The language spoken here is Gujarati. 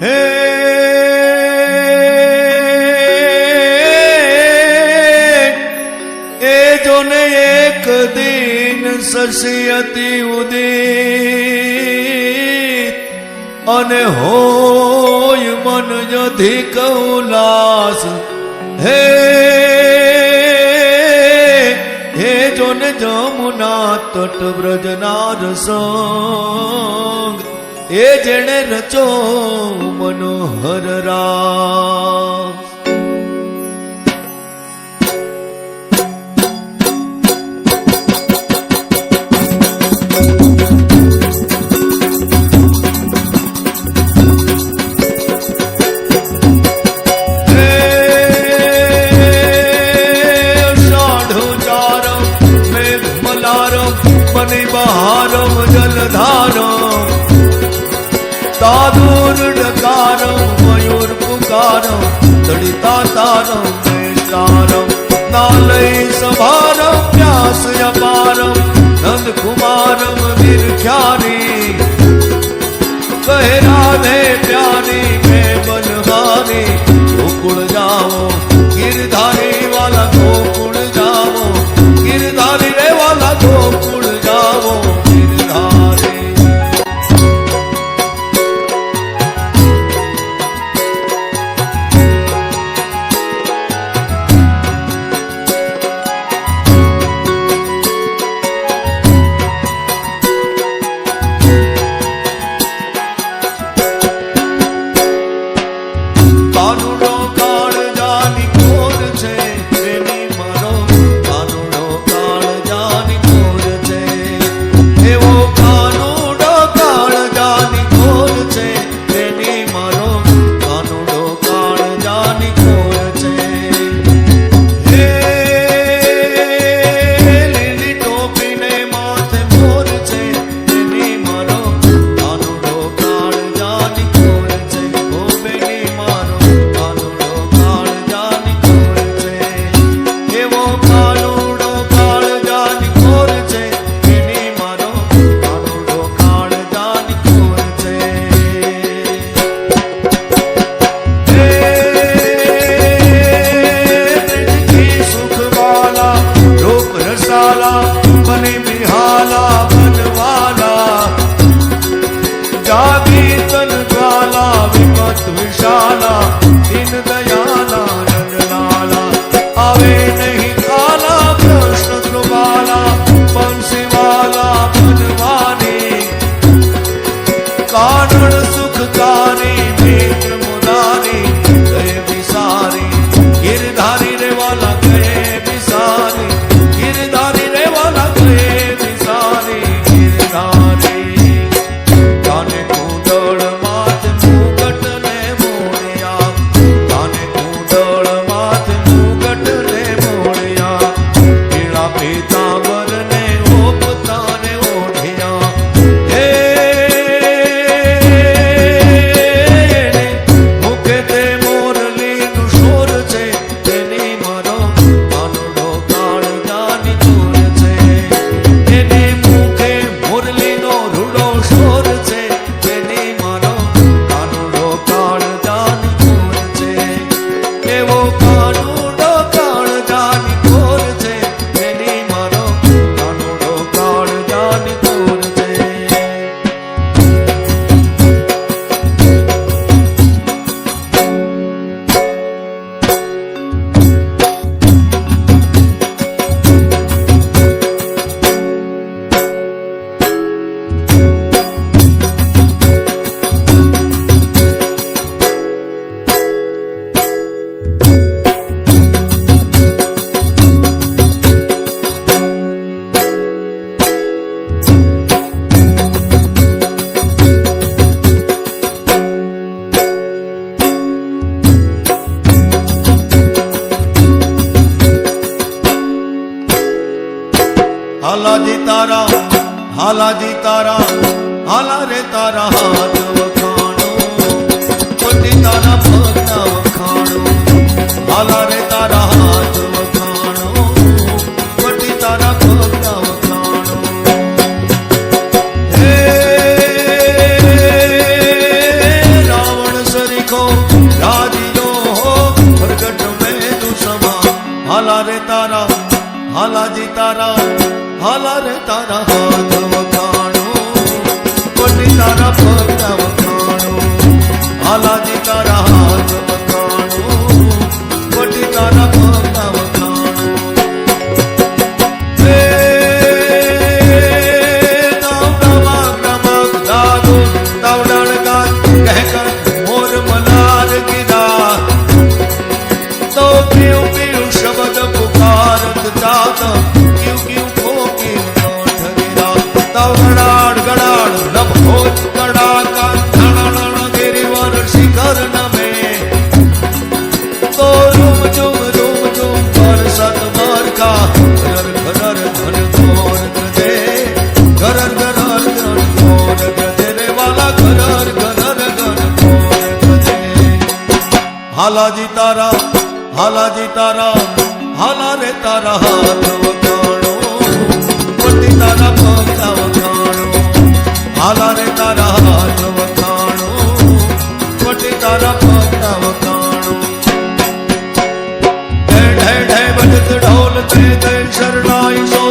હે, એ જોને એક દિન સસ્યતી ઉદિત, અને હોય મન અધિક ઉલ્લાસ. હે હે જોને જમુના તટ બ્રજનાર સંગ એ જેણે રચો મનોહર રામ. મણિબહારમ જલધારમ. પુકારમ દડિતાતારમ મેષારમ નાલય સભારમ વ્યાસ અપારમ નંદકુમારમ નિર્ખ્યારી કહે રાધે પ્યારી વિશાલા દિન દયાલા રંગલાલા. આવે નહીં કાલા કૃષ્ણ કૃપાલા બંસીવાલા ભગવાને કારણ સુખ કાને હાલાજી તારા હાલાજી તારા હાલા રે તારા હાથ વખાણું પોતી તારા ભગના વખાણું હાલા રે તારા હાથ વખાણું પોતી તારા ભગના વખાણું હે રાવણ સરીખો રાજીઓ હો પ્રગટ મેં તું સમા હાલા રે તારા હાલા રે તારા હાથ વખાણો કોટી તારા પગ વખાણો. હાલાજી તારા હાથ હાલાજી તારા હાલાજી તારા હાલા રે તારા હાથ વખાણો પતિ તારા પગલા વખાણો હાલા રે તારા હાથ વખાણો પતિ તારા પગલા વખાણો ઢે ઢે ઢે વજત ઢોલ તે તે શરણાઈ